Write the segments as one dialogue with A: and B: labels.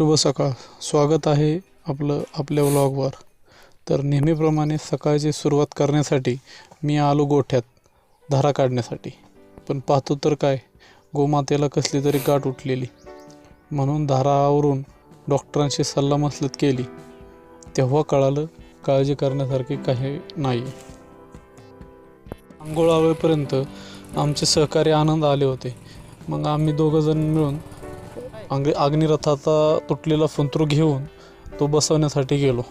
A: शुभ सकाळ. स्वागत आहे आपलं आपल्या व्लॉगवर तर नेहमीप्रमाणे सकाळची सुरुवात करण्यासाठी मी आलो गोठ्यात धारा काढण्यासाठी. पण पाहतो तर काय गोमातेला कसली तरी गाठ उठलेली. म्हणून धारावरून डॉक्टरांशी सल्लामसलत केली. तेव्हा कळालं काळजी करण्यासारखे काही नाही. आंघोळ आवेपर्यंत आमचे सहकारी आनंद आले होते. मग आम्ही दोघंजण मिळून अंग अग्निरथाचा तुटलेला फंतरू घेऊन तो बसवण्यासाठी गेलो.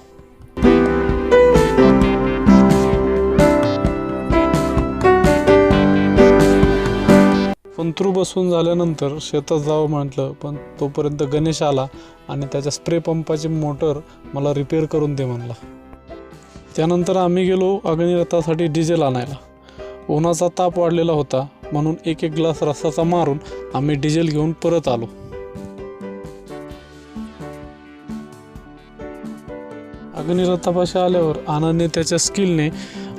A: फंतरू बसवून झाल्यानंतर शेतात जावं म्हटलं पण तोपर्यंत गणेश आला आणि त्याच्या स्प्रे पंपाची मोटर मला रिपेअर करून दे म्हणला. त्यानंतर आम्ही गेलो अग्निरथासाठी डिझेल आणायला. उन्हाचा ताप वाढलेला होता म्हणून एक एक ग्लास रसाचा मारून आम्ही डिझेल घेऊन परत आलो. अग्निरथापाशी आल्यावर आनंदने त्याच्या स्किलने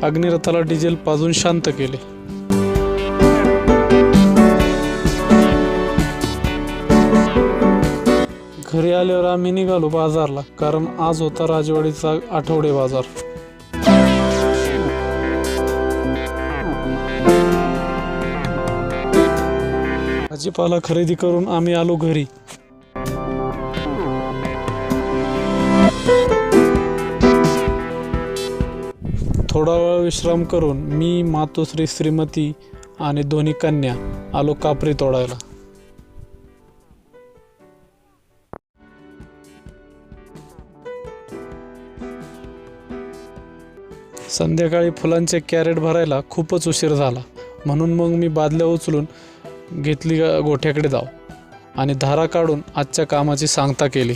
A: अग्निरथाला डिझेल पाजून शांत केले. घरी आल्यावर आम्ही निघालो बाजारला कारण आज होता राजवाडीचा आठवडे बाजार. भाजीपाला खरेदी करून आम्ही आलो घरी. थोडा वेळ विश्राम करून मी मातोश्री श्रीमती आणि दोन्ही कन्या आलो कापरी तोडायला. संध्याकाळी फुलांचे कॅरेट भरायला खूपच उशीर झाला. म्हणून मग मी बादल्या उचलून घेतली गोठ्याकडे जाव आणि धारा काढून आजच्या कामाची सांगता केली.